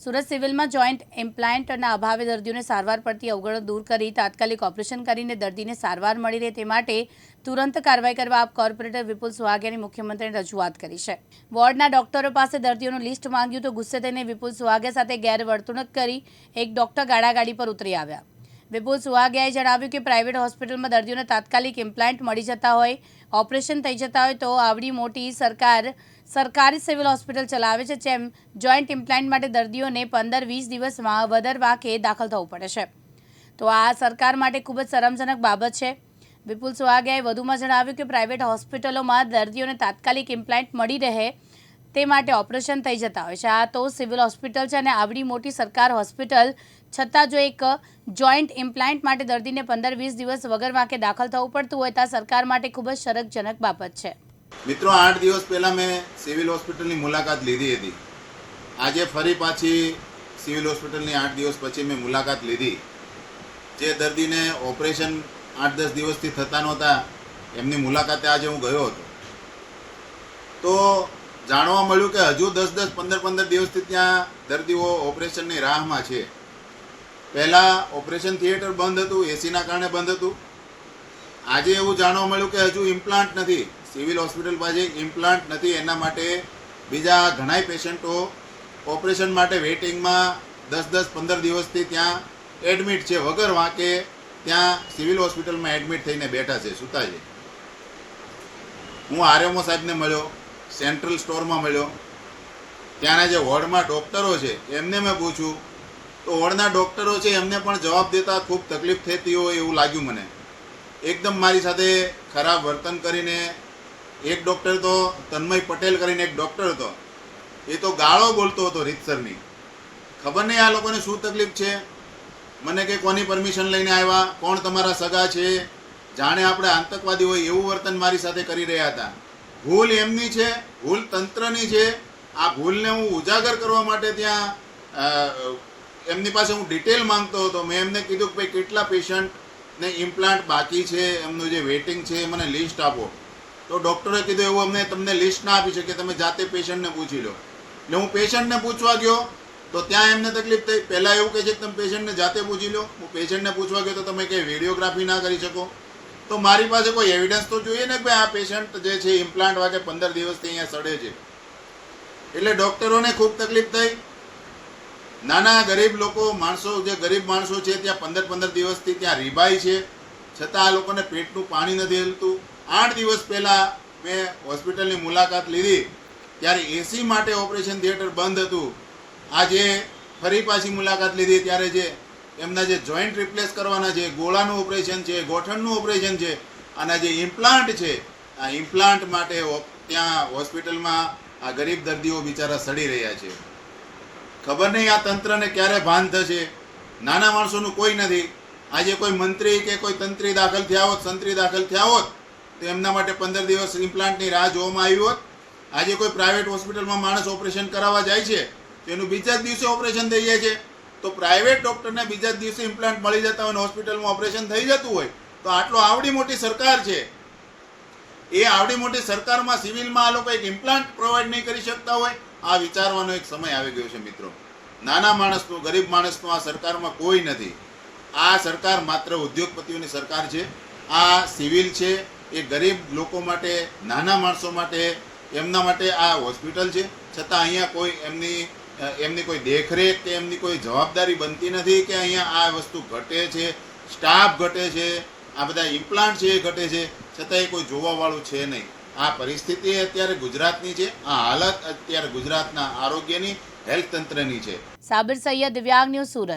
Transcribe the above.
સુરત સિવિલમાં જોઈન્ટ ઇમ્પ્લાયન્ટના અભાવે દર્દીઓને સારવાર પડતી અવગણો દૂર કરી તાત્કાલિક ઓપરેશન કરીને દર્દીને સારવાર મળી રહે તે માટે તુરંત કાર્યવાહી કરવા આપ કોર્પોરેટર વિપુલ સુહાગિયાની મુખ્યમંત્રીને રજૂઆત કરી છે. વોર્ડના ડોક્ટરો પાસે દર્દીઓનું લિસ્ટ માંગ્યું તો ગુસ્સે થઈને વિપુલ સુહાગિયા સાથે ગેરવર્તણૂક કરી એક ડોક્ટર ગાડાગાડી પર ઉતરી આવ્યા. વિપુલ સુહાગિયાએ જણાવ્યું કે પ્રાઇવેટ હોસ્પિટલમાં દર્દીઓને તાત્કાલિક ઇમ્પ્લાન્ટ મળી જતા હોય, ઓપરેશન થઈ જતા હોય તો આવડી મોટી સરકાર સરકારી સિવિલ હોસ્પિટલ ચલાવે છે, જેમ જોઈન્ટ ઇમ્પ્લાન્ટ માટે દર્દીઓને પંદર વીસ દિવસમાં વધરવા કે દાખલ થવું પડે છે. તો આ સરકાર માટે ખૂબ જ શરમજનક બાબત છે. વિપુલ સુહાગિયાએ વધુમાં જણાવ્યું કે પ્રાઇવેટ હોસ્પિટલોમાં દર્દીઓને તાત્કાલિક ઇમ્પ્લાન્ટ મળી રહે તે માટે ઓપરેશન થઈ જતા હોય છે. આ તો સિવિલ હોસ્પિટલ છે અને આવડી મોટી સરકાર હોસ્પિટલ, છતાં જો એક જોઈન્ટ ઇમ્પ્લાન્ટ માટે દર્દીને પંદર વીસ દિવસ વગર વાંકે દાખલ થવું પડતું હોય, તો સરકાર માટે ખૂબ જ શરકજનક બાબત છે. મિત્રો, આઠ દિવસ પહેલાં મેં સિવિલ હોસ્પિટલની મુલાકાત લીધી હતી. આજે ફરી પાછી સિવિલ હોસ્પિટલની આઠ દિવસ પછી મેં મુલાકાત લીધી. જે દર્દીને ઓપરેશન આઠ દસ દિવસથી થતા નહોતા, એમની મુલાકાતે આજે હું ગયો હતો. તો જાણવા મળ્યું કે હજુ દસ દસ પંદર પંદર દિવસથી ત્યાં દર્દીઓ ઓપરેશનની રાહમાં છે. પહેલાં ઓપરેશન થિયેટર બંધ હતું, એસીના કારણે બંધ હતું. આજે એવું જાણવા મળ્યું કે હજુ ઇમ્પ્લાન્ટ નથી. સિવિલ હોસ્પિટલ પાસે ઇમ્પ્લાન્ટ નથી, એના માટે બીજા ઘણાય પેશન્ટો ઓપરેશન માટે વેઇટિંગમાં દસ દસ પંદર દિવસથી ત્યાં એડમિટ છે. વગર વાંકે ત્યાં સિવિલ હોસ્પિટલમાં એડમિટ થઈને બેઠા છે, સૂતા છે. હું આરએમઓ સાહેબને મળ્યો, સેન્ટ્રલ સ્ટોરમાં મળ્યો. ત્યાંના જે વોર્ડમાં ડૉક્ટરો છે, એમને મેં પૂછ્યું. તો વોર્ડના ડૉક્ટરો છે, એમને પણ જવાબ દેતા ખૂબ તકલીફ થતી હોય એવું લાગ્યું મને. એકદમ મારી સાથે ખરાબ વર્તન કરીને એક ડૉક્ટર તો, તન્મય પટેલ કરીને એક ડૉક્ટર હતો. એ તો ગાળો બોલતો હતો રીતસરની. ખબર નહીં આ લોકોને શું તકલીફ છે? મને કે કોની પરમિશન લઈને આવ્યા? કોણ તમારા સગા છે? જાણે આપણે આતંકવાદી હોય એવું વર્તન મારી સાથે કરી રહ્યા હતા. ભૂલ એમની છે, ભૂલ તંત્રની છે. આ ભૂલને હું ઉજાગર કરવા માટે ત્યાં એમની પાસે હું ડિટેલ માંગતો હતો. મેં એમને કીધું કે ભાઈ, કેટલા પેશન્ટને ઇમ્પ્લાન્ટ બાકી છે? એમનું જે વેઇટિંગ છે એ મને લિસ્ટ આપો. તો ડૉક્ટરે કીધું, એવું અમને તમને લિસ્ટ ના આપી શકે તમે જાતે પેશન્ટને પૂછી લો. એટલે હું પેશન્ટને પૂછવા ગયો, તો ત્યાં એમને તકલીફ થઈ. પહેલાં એવું કહે છે કે, તમે પેશન્ટને જાતે પૂછી લો. હું પેશન્ટને પૂછવા ગયો, તો તમે કંઈ વિડીયોગ્રાફી ના કરી શકો? તો મારી પાસે કોઈ એવિડન્સ તો જોઈએ ને કે આ પેશન્ટ જે છે ઇમ્પ્લાન્ટ વાગે પંદર દિવસથી અહીંયા સડે છે. એટલે ડૉક્ટરોને ખૂબ તકલીફ થઈ. નાના ગરીબ લોકો, માણસો, જે ગરીબ માણસો છે, ત્યાં પંદર પંદર દિવસથી ત્યાં રીબાઈ છે. છતાં આ લોકોને પેટનું પાણી નથી હલતું. આઠ દિવસ પહેલાં મેં હોસ્પિટલની મુલાકાત લીધી, ત્યારે એસી માટે ઓપરેશન થિયેટર બંધ હતું. આજે ફરી પાછી મુલાકાત લીધી, ત્યારે જે એમના જે જોઈન્ટ રિપ્લેસ કરવાના છે, ગોળાનું ઓપરેશન છે, ગોઠણનું ઓપરેશન છે અને જે ઇમ્પ્લાન્ટ છે, આ ઇમ્પ્લાન્ટ માટે ત્યાં હોસ્પિટલમાં આ ગરીબ દર્દીઓ બિચારા સડી રહ્યા છે. ખબર નહીં આ તંત્રને ક્યારે ભાન થશે? નાના માણસોનું કોઈ નથી. આજે કોઈ મંત્રી કે કોઈ તંત્રી દાખલ થયા હોત, સંત્રી દાખલ થયા હોત તો એમના માટે પંદર દિવસ ઇમ્પ્લાન્ટની રાહ જોવામાં આવી હોત. આજે કોઈ પ્રાઇવેટ હોસ્પિટલમાં માણસ ઓપરેશન કરાવવા જાય છે, તો એનું બીજા જ દિવસે ઓપરેશન થઈ જાય છે. તો પ્રાઇવેટ ડૉક્ટરને બીજા જ દિવસે ઇમ્પ્લાન્ટ મળી જતા હોય અને હોસ્પિટલમાં ઓપરેશન થઈ જતું હોય, તો આટલો આવડી મોટી સરકાર છે. એ આવડી મોટી સરકારમાં સિવિલમાં આ લોકો એક ઇમ્પ્લાન્ટ પ્રોવાઈડ નહીં કરી શકતા હોય, આ વિચારવાનો એક સમય આવી ગયો છે મિત્રો. નાના માણસનો, ગરીબ માણસનો આ સરકારમાં કોઈ નથી. આ સરકાર માત્ર ઉદ્યોગપતિઓની સરકાર છે. આ સિવિલ છે એ ગરીબ લોકો માટે, નાના માણસો માટે, એમના માટે આ હોસ્પિટલ છે. છતાં અહીંયા કોઈ એમની એમની કોઈ દેખરેખ કે એમની કોઈ જવાબદારી બનતી નથી કે અહીંયા આ વસ્તુ ઘટે છે, સ્ટાફ ઘટે છે, આ બધા ઇમ્પ્લાન્ટ છે એ ઘટે છે. છતાં એ કોઈ જોવાવાળું છે નહીં. આ પરિસ્થિતિ અત્યારે ગુજરાતની છે, આ હાલત અત્યારે ગુજરાતના આરોગ્યની, હેલ્થ તંત્રની છે. સાબિર સૈયદ દિવ્યાંગ ન્યૂઝ સુરત.